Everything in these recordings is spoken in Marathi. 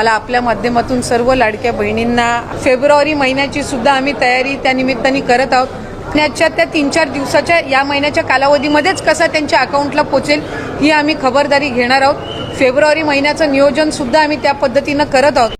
मला आपल्या माध्यमातून सर्व लाडक्या बहिणींना फेब्रुवारी महिन्याची सुद्धा आम्ही तयारी त्या निमित्ताने करत आहोत. त्याच्या त्या तीन चार दिवसाच्या या महिन्याच्या कालावधीमध्येच कसा त्यांच्या अकाउंटला पोचेल ही आम्ही खबरदारी घेणार आहोत. फेब्रुवारी महिन्याचं नियोजन सुद्धा आम्ही त्या पद्धतीनं करत आहोत.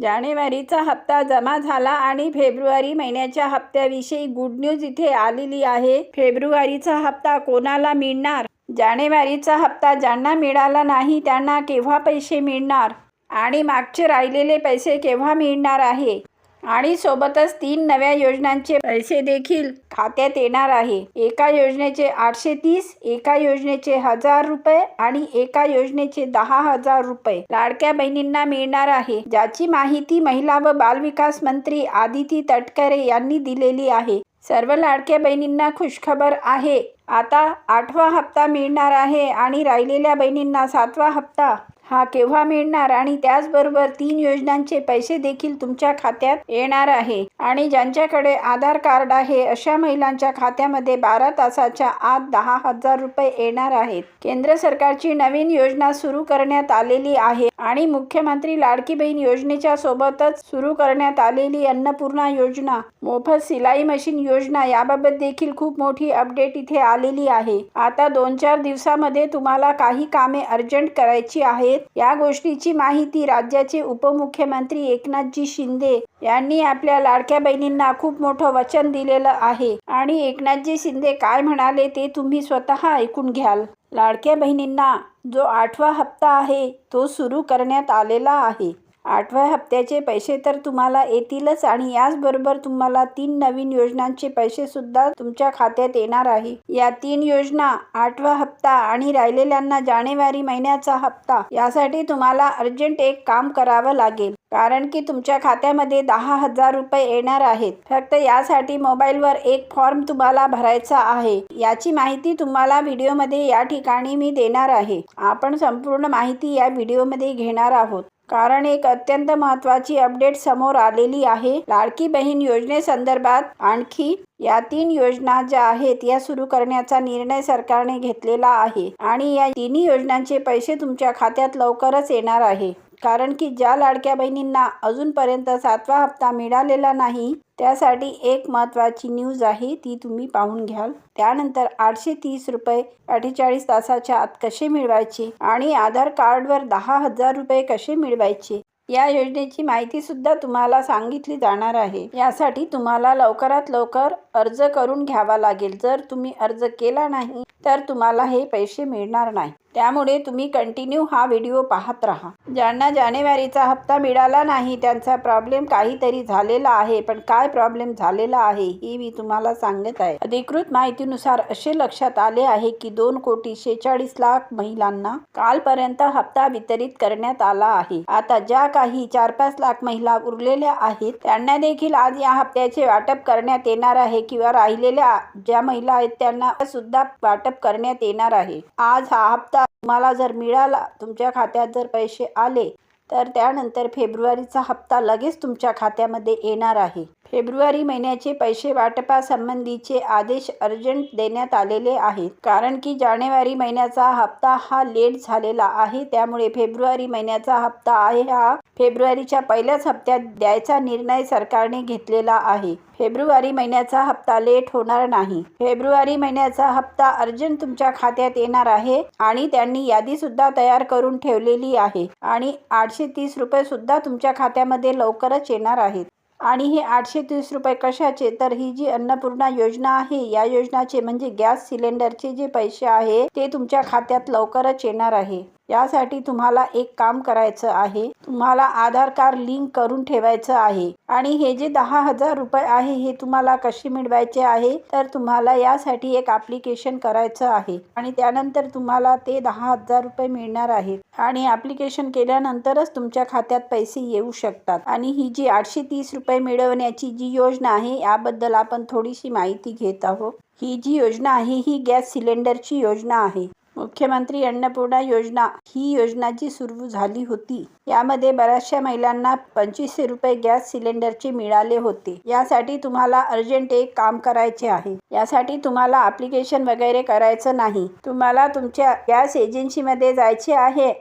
जानेवारीचा हप्ता जमा झाला आणि फेब्रुवारी महिन्याच्या हप्त्याविषयी गुड न्यूज इथे आलेली आहे. फेब्रुवारीचा हप्ता कोणाला मिळणार? जानेवारीचा हप्ता ज्यांना मिळाला नाही त्यांना केव्हा पैसे मिळणार? आणि मागचे राहिलेले पैसे केव्हा मिळणार आहे? आणि सोबतच तीन नव्या योजनांचे पैसे देखील खात्यात येणार आहे. एका योजनेचे आठशे तीस एका योजनेचे हजार रुपये आणि एका योजनेचे दहा हजार रुपये लाडक्या बहिणींना मिळणार आहे. ज्याची माहिती महिला व बालविकास मंत्री आदिती तटकरे यांनी दिलेली आहे. सर्व लाडक्या बहिणींना खुशखबर आहे. आता आठवा हप्ता मिळणार आहे आणि राहिलेल्या बहिणींना सातवा हप्ता हा केव्हा मिळणार आणि त्याचबरोबर तीन योजनांचे पैसे देखील तुमच्या खात्यात येणार आहे. आणि ज्यांच्याकडे आधार कार्ड आहे अशा महिलांच्या खात्यामध्ये बारा तासाच्या आत दहा हजार रुपये येणार आहेत. केंद्र सरकारची नवीन योजना सुरू करण्यात आलेली आहे आणि मुख्यमंत्री लाडकी बहीण योजनेच्या सोबतच सुरू करण्यात आलेली अन्नपूर्णा योजना मोफत सिलाई मशीन योजना याबाबत देखील खूप मोठी अपडेट इथे आलेली आहे. आता दोन चार दिवसामध्ये तुम्हाला काही कामे अर्जंट करायची आहेत. या गोष्टीची माहिती राज्याचे उपमुख्यमंत्री एकनाथजी शिंदे यांनी आपल्या लाडक्या बहिणींना खूप मोठं वचन दिलेलं आहे. आणि एकनाथजी शिंदे काय म्हणाले ते तुम्ही स्वतः ऐकून घ्याल. लाडक्या बहिणींना जो आठवा हप्ता आहे तो सुरू करण्यात आलेला आहे. आठव्या हप्त्याचे पैसे तर तुम्हाला येतीलच आणि याचबरोबर तुम्हाला तीन नवीन योजनांचे पैसे सुद्धा तुमच्या खात्यात येणार आहे. या तीन योजना आठवा हप्ता आणि राहिलेल्यांना जानेवारी महिन्याचा हप्ता यासाठी तुम्हाला अर्जंट एक काम करावं लागेल. कारण की तुमच्या खात्यामध्ये दहा हजार रुपये येणार आहेत. फक्त यासाठी मोबाईलवर एक फॉर्म तुम्हाला भरायचा आहे. याची माहिती तुम्हाला व्हिडिओमध्ये या ठिकाणी मी देणार आहे. आपण संपूर्ण माहिती या व्हिडिओमध्ये घेणार आहोत. कारण एक अत्यंत महत्त्वाची अपडेट समोर आलेली आहे. लाडकी बहीण योजनेसंदर्भात आणखी या तीन योजना ज्या आहेत या सुरू करण्याचा निर्णय सरकारने घेतलेला आहे. आणि या तिन्ही योजनांचे पैसे तुमच्या खात्यात लवकरच येणार आहे. कारण की ज्या लाडक्या बहिणींना अजूनपर्यंत सातवा हप्ता मिळालेला नाही त्यासाठी एक महत्त्वाची न्यूज आहे ती तुम्ही पाहून घ्याल. त्यानंतर आठशे तीस रुपये अठ्ठेचाळीस तासाच्या आत कसे मिळवायचे आणि आधार कार्डवर दहा हजार रुपये कसे मिळवायचे या योजनेची माहिती सुद्धा तुम्हाला सांगितली जाणार आहे. यासाठी तुम्हाला लवकरात लवकर अर्ज करून घ्यावा लागेल. जर तुम्ही अर्ज केला नाही तर तुम्हाला हे पैसे मिळणार नाही. त्यामुळे तुम्ही कंटिन्यू हा व्हिडिओ पाहत राहा. ज्यांना जानेवारीचा हप्ता मिळाला नाही त्यांचा प्रॉब्लेम काहीतरी झालेला आहे. पण काय प्रॉब्लेम झालेला आहे हे मी तुम्हाला सांगत आहे. अधिकृत माहितीनुसार असे लक्षात आले आहे की दोन कोटी शेचाळीस लाख महिलांना कालपर्यंत हप्ता वितरित करण्यात आला आहे. आता ज्या काही चार पाच लाख महिला उरलेल्या आहेत त्यांना देखील आज या हप्त्याचे वाटप करण्यात येणार आहे किंवा राहिलेल्या ज्या महिला आहेत त्यांना सुद्धा वाटप करण्यात येणार आहे. आज हा हप्ता तुम्हाला जर मिळाला तुमच्या खात्यात जर पैसे आले तर त्यानंतर फेब्रुवारीचा हप्ता लगेच तुमच्या खात्यामध्ये येणार आहे. फेब्रुवारी महिन्याचे पैसे वाटपासंबंधीचे आदेश अर्जंट देण्यात आलेले आहेत. कारण की जानेवारी महिन्याचा हप्ता हा लेट झालेला आहे. त्यामुळे फेब्रुवारी महिन्याचा हप्ता आहे हा फेब्रुवारीच्या पहिल्याच हप्त्यात द्यायचा निर्णय सरकारने घेतलेला आहे. फेब्रुवारी महिन्याचा हप्ता लेट होणार नाही. फेब्रुवारी महिन्याचा हप्ता अर्जंट तुमच्या खात्यात येणार आहे आणि त्यांनी यादी सुद्धा तयार करून ठेवलेली आहे. आणि आठशे तीस रुपये सुद्धा तुमच्या खात्यामध्ये लवकरच येणार आहेत. आणि हे आठशे तीस रुपये कशाचे? तर ही जी अन्नपूर्णा योजना आहे या योजनाचे म्हणजे गॅस सिलेंडरचे जे पैसे आहे ते तुमच्या खात्यात लवकरच येणार आहे. यासाठी तुम्हाला एक काम करायचं आहे. तुम्हाला आधार कार्ड लिंक करून ठेवायचं आहे. आणि हे जे दहा हजार रुपये आहे हे तुम्हाला कसे मिळवायचे आहे तर तुम्हाला यासाठी एक ॲप्लिकेशन करायचं आहे. आणि त्यानंतर तुम्हाला ते दहा हजार रुपये मिळणार आहेत आणि ॲप्लिकेशन केल्यानंतरच तुमच्या खात्यात पैसे येऊ शकतात. आणि ही जी आठशे तीस रुपये मिळवण्याची जी योजना आहे याबद्दल आपण थोडीशी माहिती घेत आहोत. ही जी योजना आहे ही गॅस सिलेंडरची योजना आहे. मुख्यमंत्री अन्नपूर्णा योजना ही योजना जी सुरू झाली होती. यामध्ये बऱ्याचशा महिलांना पंचवीसशे रुपये गॅस सिलेंडरचे मिळाले होते. यासाठी तुम्हाला अर्जंट एक काम करायचे आहे. यासाठी तुम्हाला ॲप्लिकेशन वगैरे करायचं नाही. तुम्हाला तुमच्या गॅस एजन्सीमध्ये जायचे आहे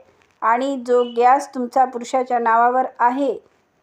आणि जो गॅस तुमचा पुरुषाच्या नावावर आहे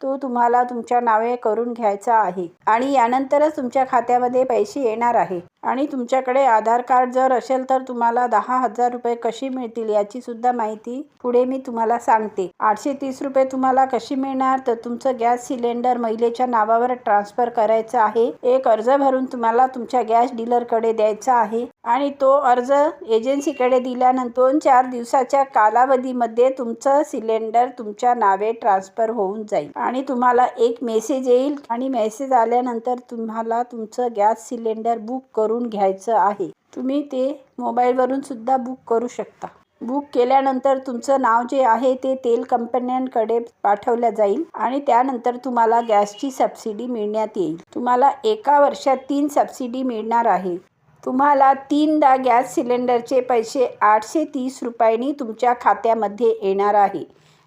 तो तुम्हाला तुमच्या नावे करून घ्यायचा आहे. आणि यानंतरच तुमच्या खात्यामध्ये पैसे येणार आहे. आणि तुमच्याकडे आधार कार्ड जर असेल तर तुम्हाला दहा हजार रुपये कशी मिळतील याची सुद्धा माहिती पुढे मी तुम्हाला सांगते. आठशे तीस रुपये तुम्हाला कशी मिळणार तर तुमचं गॅस सिलेंडर महिलेच्या नावावर ट्रान्सफर करायचं आहे. एक अर्ज भरून तुम्हाला तुमच्या गॅस डीलरकडे द्यायचा आहे आणि तो अर्ज एजन्सीकडे दिल्यानंतर दोन चार दिवसाच्या कालावधीमध्ये तुमचं सिलेंडर तुमच्या नावे ट्रान्सफर होऊन जाईल. आणि तुम्हाला एक मेसेज येईल आणि मेसेज आल्यानंतर तुम्हाला तुमचं गॅस सिलेंडर बुक करून घ्यायचं आहे. तुम्ही ते मोबाईलवरून सुद्धा बुक करू शकता. बुक केल्यानंतर तुमचं नाव जे आहे ते तेल कंपन्यांकडे पाठवलं जाईल आणि त्यानंतर तुम्हाला गॅसची सबसिडी मिळण्यात येईल. तुम्हाला एका वर्षात तीन सबसिडी मिळणार आहे. तुम्हाला तीनदा गॅस सिलेंडरचे पैसे आठशे तीस रुपयांनी तुमच्या खात्यामध्ये येणार आहे.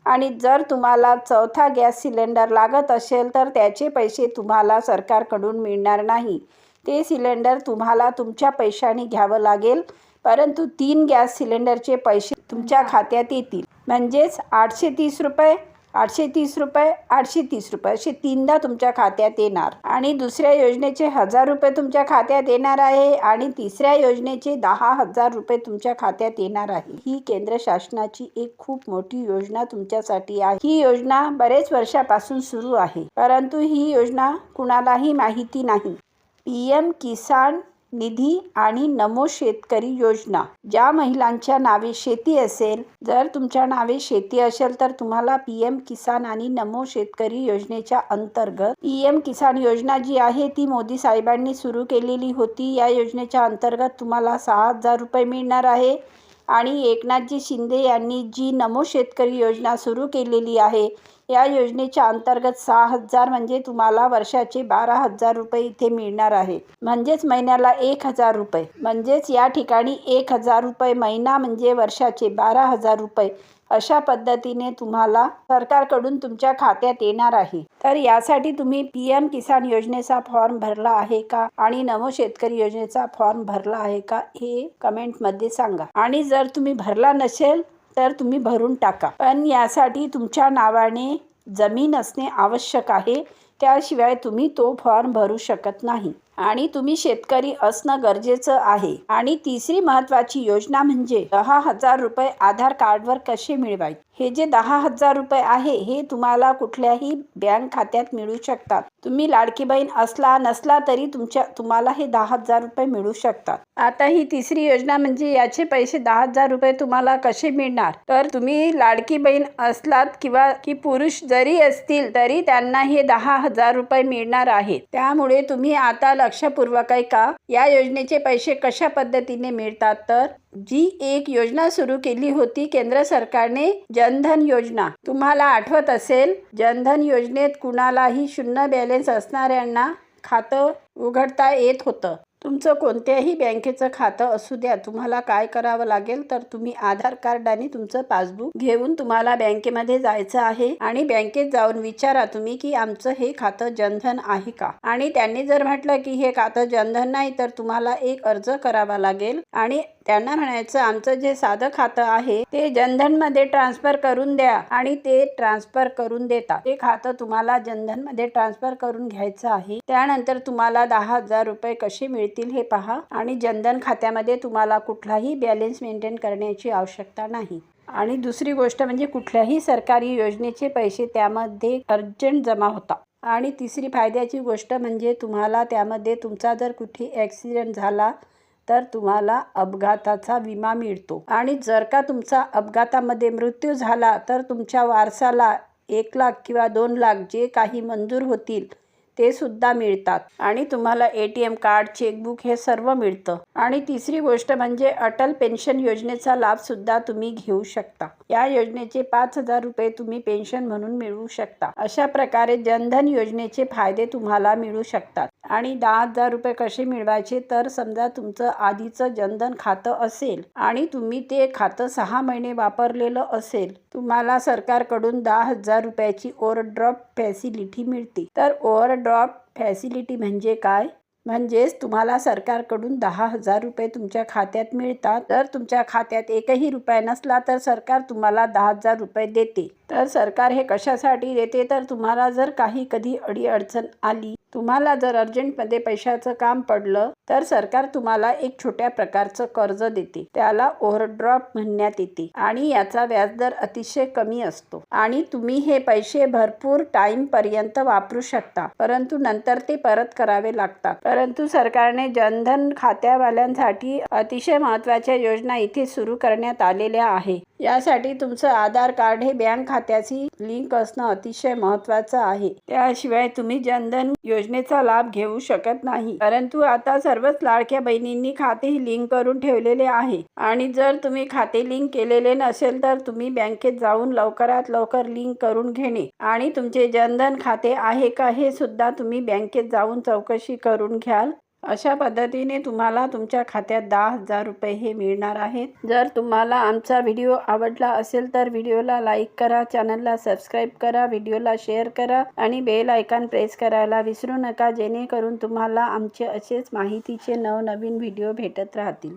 आणि जर तुम्हाला चौथा गॅस सिलेंडर लागत असेल तर त्याचे पैसे तुम्हाला सरकारकडून मिळणार नाही. ते सिलेंडर तुम्हाला तुमच्या पैशाने घ्यावं लागेल परंतु तीन गॅस सिलेंडरचे पैसे तुमच्या खात्यात येतील. म्हणजेच आठशे तीस रुपये आठशे तीस रुपये आठशे तीस रुपये असे तीनदा तुमच्या खात्यात येणार. आणि दुसऱ्या योजनेचे हजार रुपये तुमच्या खात्यात येणार आहे आणि तिसऱ्या योजनेचे दहा हजार रुपये तुमच्या खात्यात येणार आहे. ही केंद्र शासनाची एक खूप मोठी योजना तुमच्यासाठी आहे. ही योजना बरेच वर्षापासून सुरू आहे परंतु ही योजना कुणालाही माहिती नाही. पी एम किसान निधी आणि नमो शेतकरी योजना. ज्या महिलांच्या नावे शेती असेल जर तुमच्या नावे शेती असेल तर तुम्हाला पी एम किसान आणि नमो शेतकरी योजनेच्या अंतर्गत पी एम किसान योजना जी आहे ती मोदी साहेबांनी सुरू केलेली होती. या योजनेच्या अंतर्गत तुम्हाला सहा हजार रुपये मिळणार आहे. आणि एकनाथजी शिंदे यांनी जी नमो शेतकरी योजना सुरू केलेली आहे या योजनेच्या अंतर्गत सहा हजार म्हणजे तुम्हाला वर्षाचे बारा हजार रुपये इथे मिळणार आहे. म्हणजेच महिन्याला एक हजार रुपये. म्हणजेच या ठिकाणी एक हजार रुपये महिना म्हणजे वर्षाचे बारा हजार रुपये अशा पद्धतीने तुम्हाला सरकारकडून तुमच्या खात्यात येणार आहे. तर यासाठी तुम्ही पी एम किसान योजनेचा फॉर्म भरला आहे का आणि नमो शेतकरी योजनेचा फॉर्म भरला आहे का हे कमेंटमध्ये सांगा. आणि जर तुम्ही भरला नसेल तर तुम्ही भरून टाका. पण यासाठी तुमच्या नावाने जमीन असणे आवश्यक आहे. त्याशिवाय तुम्ही तो फॉर्म भरू शकत नाही. आणि तुम्ही शेतकरी असणं गरजेचं आहे. आणि तिसरी महत्वाची योजना म्हणजे दहा हजार रुपये आधार कार्डवर कसे मिळवायचे? हे जे दहा हजार रुपये आहे हे तुम्हाला कुठल्याही बँक खात्यात मिळू शकतात. तुम्ही लाडकी बहीण असला नसला तरी तुमच्या तुम्हाला हे दहा हजार रुपये मिळू शकतात. आता ही तिसरी योजना म्हणजे याचे पैसे दहा हजार रुपये तुम्हाला कसे मिळणार? तर तुम्ही लाडकी बहीण असलात किंवा की पुरुष जरी असतील तरी त्यांना हे दहा हजार रुपये मिळणार आहेत. त्यामुळे तुम्ही आता लक्षपूर्वक ऐका या योजनेचे पैसे कशा पद्धतीने मिळतात? तर जी एक योजना सुरू केली होती केंद्र सरकारने जनधन योजना. तुम्हाला आठवत असेल जनधन योजनेत कुणालाही शून्य बॅलेन्स असणाऱ्यांना खातं उघडता येत होतं. तुमचं कोणत्याही बँकेचं खातं असू द्या तुम्हाला काय करावं लागेल तर तुम्ही आधार कार्ड आणि तुमचं पासबुक घेऊन तुम्हाला बँकेमध्ये जायचं आहे आणि बँकेत जाऊन विचारा तुम्ही की आमचं हे खातं जनधन आहे का? आणि त्यांनी जर म्हटलं की हे खातं जनधन नाही तर तुम्हाला एक अर्ज करावा लागेल आणि त्यांना म्हणायचं आमचं जे साधं खातं आहे ते जनधनमध्ये ट्रान्सफर करून द्या आणि ते ट्रान्सफर करून देतात ते खातं तुम्हाला जनधनमध्ये ट्रान्सफर करून घ्यायचं आहे. त्यानंतर तुम्हाला दहा हजार रुपये कसे मिळतील हे पहा आणि जनधन खात्यामध्ये तुम्हाला कुठलाही बॅलेन्स मेंटेन करण्याची आवश्यकता नाही. आणि दुसरी गोष्ट म्हणजे कुठल्याही सरकारी योजनेचे पैसे त्यामध्ये अर्जंट जमा होतात आणि तिसरी फायद्याची गोष्ट म्हणजे तुम्हाला त्यामध्ये तुमचा जर कुठे ॲक्सिडेंट झाला तर तुम्हाला अपघाताचा विमा मिळतो. आणि जर का तुमचा अपघातामध्ये मृत्यू झाला तर तुमच्या वारसाला एक लाख किंवा दोन लाख जे काही मंजूर होतील ते सुद्धा मिळतात. आणि तुम्हाला A T M card chequebook हे सर्व मिळतं. आणि तिसरी गोष्ट म्हणजे अटल पेन्शन योजनेचा लाभ सुद्धा तुम्ही घेऊ शकता. या योजनेचे पाच हजार रुपये तुम्ही पेन्शन म्हणून मिळवू शकता. अशा प्रकारे जनधन योजनेचे फायदे तुम्हाला मिळू शकतात. आणि दहा हजार रुपये कसे मिळवायचे? तर समजा तुमचं आधीचं जनधन खातं असेल आणि तुम्ही ते खातं सहा महिने वापरलेलं असेल तुम्हाला सरकारकडून दहा हजार रुपयाची ओव्हरड्रॉफ्ट फॅसिलिटी मिळते. तर ओव्हरड्रॉफ्ट ड्रॉप फॅसिलिटी म्हणजे काय? म्हणजेच तुम्हाला सरकारकडून दहा हजार रुपये तुमच्या खात्यात मिळतात. जर तुमच्या खात्यात एकही रुपया नसला तर सरकार तुम्हाला दहा हजार रुपये देते. तर सरकार हे कशासाठी देते? तर तुम्हाला जर काही कधी अडीअडचण आली तुम्हाला जर अर्जंटमध्ये पैशाचं काम पडलं तर सरकार तुम्हाला एक छोट्या प्रकारचं कर्ज देते. त्याला ओव्हरड्रॉप म्हणण्यात येते आणि याचा व्याजदर अतिशय कमी असतो. आणि तुम्ही हे पैसे भरपूर टाइम पर्यंत वापरू शकता परंतु नंतर ते परत करावे लागतात. परंतु सरकारने जनधन खात्यावाल्यांसाठी अतिशय महत्त्वाच्या योजना इथे सुरू करण्यात आलेल्या आहे. यासाठी तुमचं आधार कार्ड हे बँक खात्याशी लिंक असणं अतिशय महत्वाचं आहे. त्याशिवाय तुम्ही जनधन योजनेचा लाभ घेऊ शकत नाही. परंतु आता सर्वच लाडक्या बहिणींनी खाते लिंक करून ठेवलेले आहे. आणि जर तुम्ही खाते लिंक केलेले नसेल तर तुम्ही बँकेत जाऊन लवकरात लवकर लिंक करून घेणे. आणि तुमचे जनधन खाते आहे का हे सुद्धा तुम्ही बँकेत जाऊन चौकशी करून घ्याल. अशा पद्धतीने तुम्हाला तुमच्या खात्यात दहा हजार रुपये हे मिळणार आहेत. जर तुम्हाला आमचा व्हिडिओ आवडला असेल तर व्हिडिओला लाईक करा चॅनलला सबस्क्राईब करा व्हिडिओला शेअर करा आणि बेल आयकॉन प्रेस करायला विसरू नका जेणेकरून तुम्हाला आमचे असेच माहितीचे नवनवीन व्हिडिओ भेटत राहतील.